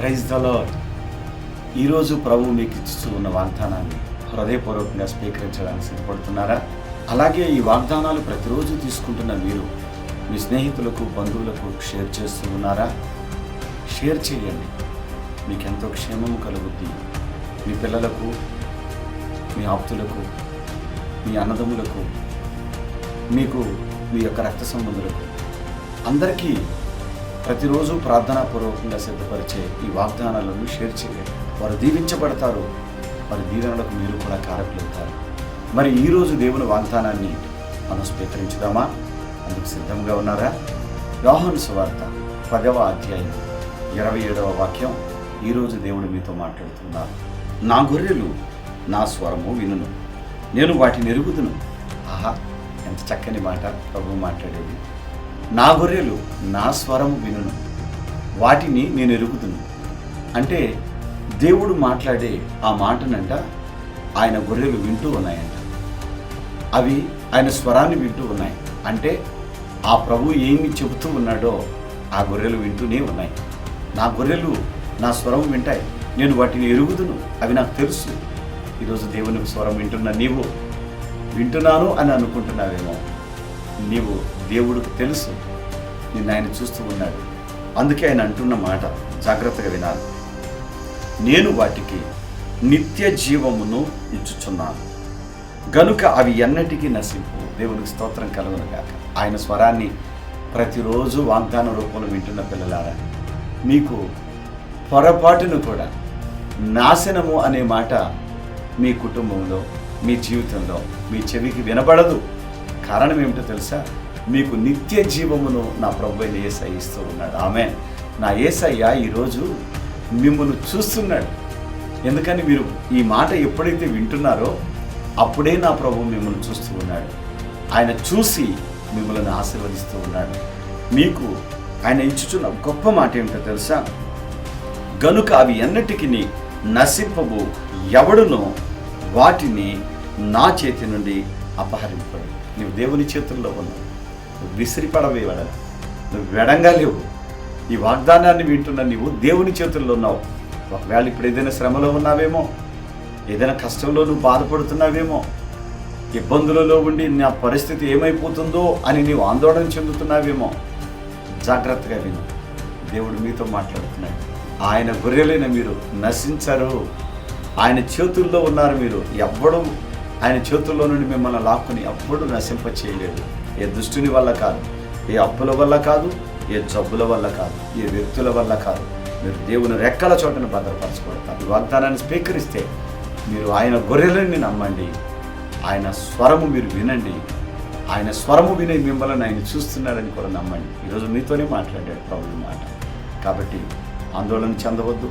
Praise the ఈరోజు ప్రభు మీకు ఇస్తూ ఉన్న వాగ్దానాన్ని హృదయపూర్వకంగా స్వీకరించడానికి సిద్ధపడుతున్నారా? అలాగే ఈ వాగ్దానాలు ప్రతిరోజు తీసుకుంటున్న మీరు మీ స్నేహితులకు బంధువులకు షేర్ చేస్తూ ఉన్నారా? షేర్ చేయండి. మీకు ఎంతో క్షేమము కలుగుద్ది. మీ పిల్లలకు మీ ఆప్తులకు మీ అన్నదమ్ములకు మీకు మీ యొక్క రక్త సంబంధులకు అందరికీ ప్రతిరోజు ప్రార్థనాపూర్వకంగా సిద్ధపరిచే ఈ వాగ్దానాలను షేర్ చేయండి. వారు దీవించబడతారు. వారి దీవెనలకు మీరు కూడా కారకులవుతారు. మరి ఈరోజు దేవుని వాగ్దానాన్ని మనం స్వీకరించుదామా? అందుకు సిద్ధంగా ఉన్నారా? యోహాను సువార్త పదవ అధ్యాయం ఇరవై ఏడవ వాక్యం ఈరోజు దేవుడు మీతో మాట్లాడుతున్నారు నా గొర్రెలు నా స్వరము వినును. నేను వాటిని ఎరుగుదును. ఆహా ఎంత చక్కని మాట ప్రభు మాట్లాడేది. నా గొర్రెలు నా స్వరము వినును. వాటిని నేను ఎరుగుతును అంటే దేవుడు మాట్లాడే ఆ మాటనంట ఆయన గొర్రెలు వింటూ ఉన్నాయంట. అవి ఆయన స్వరాన్ని వింటూ ఉన్నాయి. అంటే ఆ ప్రభు ఏమి చెబుతూ ఉన్నాడో ఆ గొర్రెలు వింటూనే ఉన్నాయి. నా గొర్రెలు నా స్వరం వింటాయి. నేను వాటిని ఎరుగుదును. అవి నాకు తెలుసు. ఈరోజు దేవుని స్వరం వింటున్న నీవు. వింటున్నాను అని అనుకుంటున్నావేమో. నీవు దేవుడికి తెలుసు. నిన్ను ఆయన చూస్తూ ఉన్నాడు. అందుకే ఆయన అంటున్న మాట జాగ్రత్తగా వినాలి. నేను వాటికి నిత్య జీవమును ఇచ్చుచున్నాను. గనుక అవి ఎన్నటికీ నశింపు. దేవునికి స్తోత్రం కలుగును కాక ఆయన స్వరాన్ని ప్రతిరోజు వాగ్దాన రూపంలో వింటున్న పిల్లలారా మీకు పొరపాటును కూడా నాశనము అనే మాట మీ కుటుంబంలో మీ జీవితంలో మీ చెవికి వినబడదు. కారణం ఏమిటో తెలుసా? మీకు నిత్య జీవమును నా ప్రభు అయిన ఇస్తూ ఉన్నాడు. ఆమె నా ఏసయ్య ఈరోజు మిమ్మల్ని చూస్తున్నాడు. ఎందుకని మీరు ఈ మాట ఎప్పుడైతే వింటున్నారో అప్పుడే నా ప్రభు మిమ్మల్ని చూస్తూ ఉన్నాడు. ఆయన చూసి మిమ్మల్ని ఆశీర్వదిస్తూ ఉన్నాడు. మీకు ఆయన ఇచ్చుచున్న గొప్ప మాట ఏమిటో తెలుసా? గనుక అవి ఎన్నటికి నశింపవు ఎవడునో వాటిని నా చేతి నుండి అపహరింపడు. నువ్వు దేవుని చేతుల్లో ఉన్నావు నువ్వు విసిరిపడవే వడ నువ్వు వెడంగా లేవు. ఈ వాగ్దానాన్ని వింటున్న నీవు దేవుని చేతుల్లో ఉన్నావు. ఒకవేళ ఇప్పుడు ఏదైనా శ్రమలో ఉన్నావేమో ఏదైనా కష్టంలో నువ్వు బాధపడుతున్నావేమో ఇబ్బందులలో ఉండి నా పరిస్థితి ఏమైపోతుందో అని నీవు ఆందోళన చెందుతున్నావేమో జాగ్రత్తగా విను. దేవుడు మీతో మాట్లాడుతున్నాడు. ఆయన గొర్రెలైన మీరు నశించరు. ఆయన చేతుల్లో ఉన్నారు మీరు. ఎవ్వడం ఆయన చేతుల్లో నుండి మిమ్మల్ని లాక్కుని ఎవ్వడు నశింప చేయలేదు ఏ దుష్టుని వల్ల కాదు ఏ అప్పుల వల్ల కాదు ఏ జబ్బుల వల్ల కాదు ఏ వ్యక్తుల వల్ల కాదు. మీరు దేవుని రెక్కల చోటను భద్రపరచబడతారు ఈ వాగ్దానాన్ని స్వీకరిస్తే మీరు ఆయన గొర్రెలని నమ్మండి. ఆయన స్వరము మీరు వినండి. ఆయన స్వరము వినే మిమ్మల్ని ఆయన చూస్తున్నాడని కూడా నమ్మండి. ఈరోజు మీతోనే మాట్లాడాడు ప్రభుత్వ మాట. కాబట్టి ఆందోళన చెందవద్దు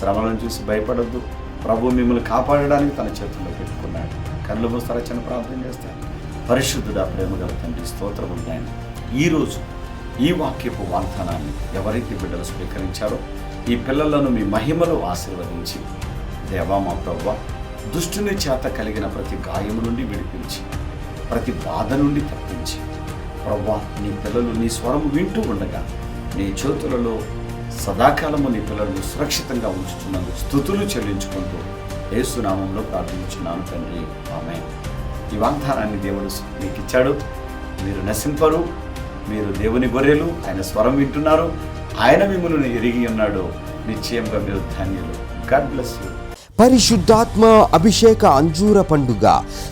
శ్రమలను చూసి భయపడొద్దు. ప్రభు మిమ్మల్ని కాపాడడానికి తన చేతుల్లో పెట్టుకున్నాడు. కళ్ళు మూస్తారా చిన్న ప్రార్థన చేస్తాను పరిశుద్ధుడ ప్రేమ గల తండ్రి స్తోత్రం ఆయన ఈరోజు ఈ వాక్యపు వాగ్దానాన్ని ఎవరైతే బిడ్డలు స్వీకరించారో ఈ పిల్లలను మీ మహిమలో ఆశీర్వదించి దేవా మా ప్రవ్వ దుష్టుని చేత కలిగిన ప్రతి గాయము నుండి విడిపించి ప్రతి బాధ నుండి తప్పించి ప్రవ్వా నీ పిల్లలు నీ స్వరం వింటూ ఉండగా నీ చేతులలో సదాకాలము నీ పిల్లలను సురక్షితంగా ఉంచుతున్నందుకు స్థుతులు చెల్లించుకుంటూ ఏసునామంలో ప్రార్థించున్నాను తండ్రి. ఆమె ఈ వాగ్దానాన్ని దేవుడు మీకు ఇచ్చాడు మీరు నశింపరు మీరు దేవుని గొర్రెలు ఆయన స్వరం వింటున్నారు ఆయన మిమ్మల్ని ఎరిగి ఉన్నాడు. నిశ్చయంగా మీరు ధన్యులు. గాడ్ బ్లెస్ యూ పరిశుద్ధాత్మ అభిషేక అంజూర పండుగ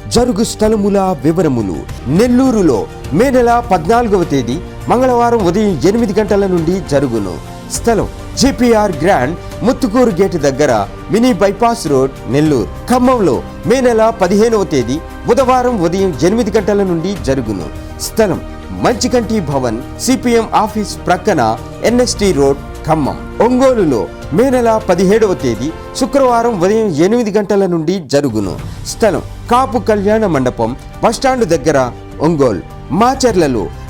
జరుగు స్థలముల వివరములు నెల్లూరులో మే నెల పద్నాలుగవ తేదీ మంగళవారం ఉదయం ఎనిమిది గంటల నుండి జరుగును. స్థలం జేపీఆర్ గ్రాండ్ ముత్తుకూరు గేట్ దగ్గర మినీ బైపాస్ రోడ్ నెల్లూరు. ఖమ్మంలో మే నెల పదిహేనవ తేదీ బుధవారం ఉదయం ఎనిమిది గంటల నుండి జరుగును. స్థలం మంచికంటి భవన్ సిపిఎం ఆఫీస్ ప్రక్కన ఎన్ఎస్టి రోడ్ ఖమ్మం. ఒంగోలులో మే నెల పదిహేడవ తేదీ శుక్రవారం ఉదయం ఎనిమిది గంటల నుండి జరుగును. స్థలం కాపు కళ్యాణ మండపం బస్టాండ్ దగ్గర ఒంగోలు. మాచర్లలో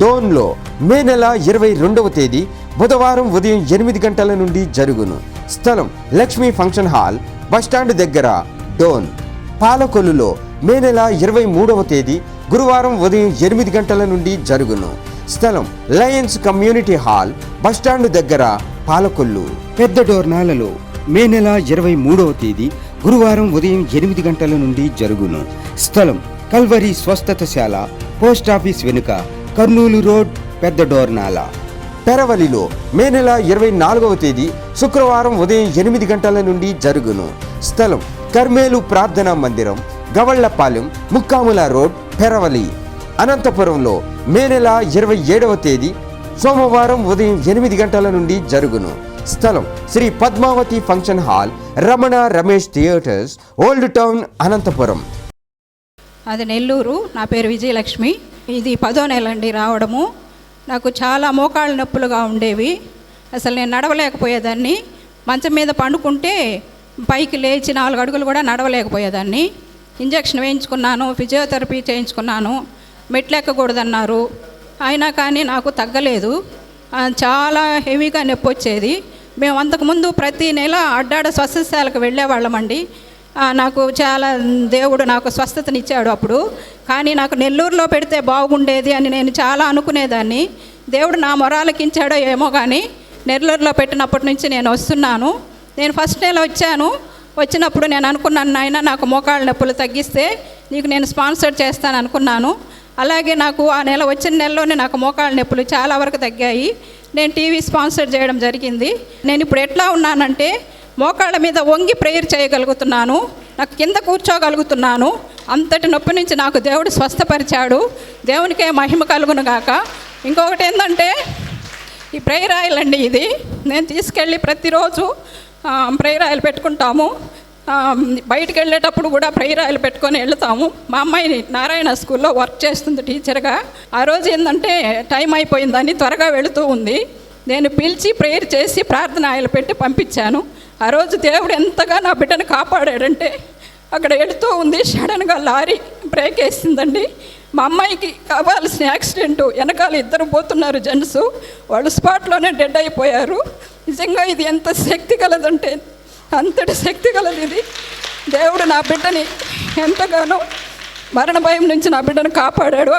డోన్లో మే నెల ఇరవై రెండవ తేదీ బుధవారం ఉదయం ఎనిమిది గంటల నుండి జరుగును. స్థలం లక్ష్మీ ఫంక్షన్ హాల్ బస్టాండ్ దగ్గర డోన్. పాలకొల్లులో మే నెల ఇరవై మూడవ తేదీ గురువారం ఉదయం ఎనిమిది గంటల నుండి జరుగును. స్థలం లయన్స్ కమ్యూనిటీ హాల్ బస్టాండ్ దగ్గర పాలకొల్లు. పెద్ద డోర్నాలలో మే నెల ఇరవై మూడవ తేదీ గురువారం ఉదయం ఎనిమిది గంటల నుండి జరుగును. స్థలం కల్వరి స్వస్థతశాల పోస్ట్ ఆఫీస్ వెనుక కర్నూలు రోడ్ పెద్ద డోర్నాల. పెరవలిలో మే నెల ఇరవై నాలుగవ తేదీ శుక్రవారం ఉదయం ఎనిమిది గంటల నుండి జరుగును. స్థలం కర్మేలు ప్రార్థనా మందిరం గవళ్ళపాలెం ముక్కాముల రోడ్ పెరవలి. అనంతపురంలో మే నెల ఇరవై ఏడవ తేదీ సోమవారం ఉదయం ఎనిమిది గంటల నుండి జరుగును. స్థలం Sri Padmavathi function hall Ramana Ramesh theatres old town Anantapuram. అది నెల్లూరు. నా పేరు విజయలక్ష్మి. ఇది పదో నెల అండి రావడము. నాకు చాలా మోకాళ్ళ నొప్పులుగా ఉండేవి. అసలు నేను నడవలేకపోయేదాన్ని. మంచం మీద పండుకుంటే పైకి లేచి నాలుగు అడుగులు కూడా నడవలేకపోయేదాన్ని. ఇంజక్షన్ వేయించుకున్నాను ఫిజియోథెరపీ చేయించుకున్నాను. మెట్లెక్కకూడదన్నారు అయినా కానీ నాకు తగ్గలేదు. చాలా హెవీగా నొప్పి వచ్చేది మేము అంతకుముందు ప్రతి నెల అడ్డాడ స్వస్థశాలకు వెళ్ళేవాళ్ళమండి. అండి నాకు చాలా దేవుడు నాకు స్వస్థతనిచ్చాడు అప్పుడు. కానీ నాకు నెల్లూరులో పెడితే బాగుండేది అని నేను చాలా అనుకునేదాన్ని. దేవుడు నా మొరాలకించాడో ఏమో కానీ నెల్లూరులో పెట్టినప్పటి నుంచి నేను వస్తున్నాను. నేను ఫస్ట్ నెల వచ్చాను. వచ్చినప్పుడు నేను అనుకున్నాను నాయన నాకు మోకాళ్ళ నొప్పులు తగ్గిస్తే నీకు నేను స్పాన్సర్ చేస్తాను అనుకున్నాను. అలాగే నాకు ఆ నెల వచ్చిన నెలలోనే నాకు మోకాళ్ళ నొప్పులు చాలా వరకు తగ్గాయి. నేను టీవీ స్పాన్సర్ చేయడం జరిగింది. నేను ఇప్పుడు ఎట్లా ఉన్నానంటే మోకాళ్ళ మీద వంగి ప్రేయర్ చేయగలుగుతున్నాను నాకు కింద కూర్చోగలుగుతున్నాను. అంతటి నొప్పి నుంచి నాకు దేవుడు స్వస్థపరిచాడు. దేవునికే మహిమ కలుగును గాక. ఇంకొకటి ఏంటంటే ఈ ప్రేయర్ ఆయిల్ అండి ఇది. నేను తీసుకెళ్ళి ప్రతిరోజు ప్రేయర్ ఆయిల్ పెట్టుకుంటాము. బయటికి వెళ్ళేటప్పుడు కూడా ప్రేయర్ ఆయిల్ పెట్టుకొని వెళ్తాము. మా అమ్మాయి నారాయణ స్కూల్లో వర్క్ చేస్తుంది టీచర్గా. ఆ రోజు ఏంటంటే టైం అయిపోయిందని త్వరగా వెళుతూ ఉంది. నేను పిలిచి ప్రేయర్ చేసి ప్రార్థన ఆయిల్ పెట్టి పంపించాను. ఆ రోజు దేవుడు ఎంతగా నా బిడ్డను కాపాడాడంటే అక్కడ ఎడుతూ ఉంది సడన్గా లారీ బ్రేక్ వేసిందండి. మా అమ్మాయికి కావాల్సిన యాక్సిడెంట్ వెనకాల ఇద్దరు పోతున్నారు జెంట్స్ వాళ్ళు స్పాట్లోనే డెడ్ అయిపోయారు. నిజంగా ఇది ఎంత శక్తి కలదంటే అంతటి శక్తి కలది ఇది. దేవుడు నా బిడ్డని ఎంతగానో మరణ భయం నుంచి నా బిడ్డను కాపాడాడు.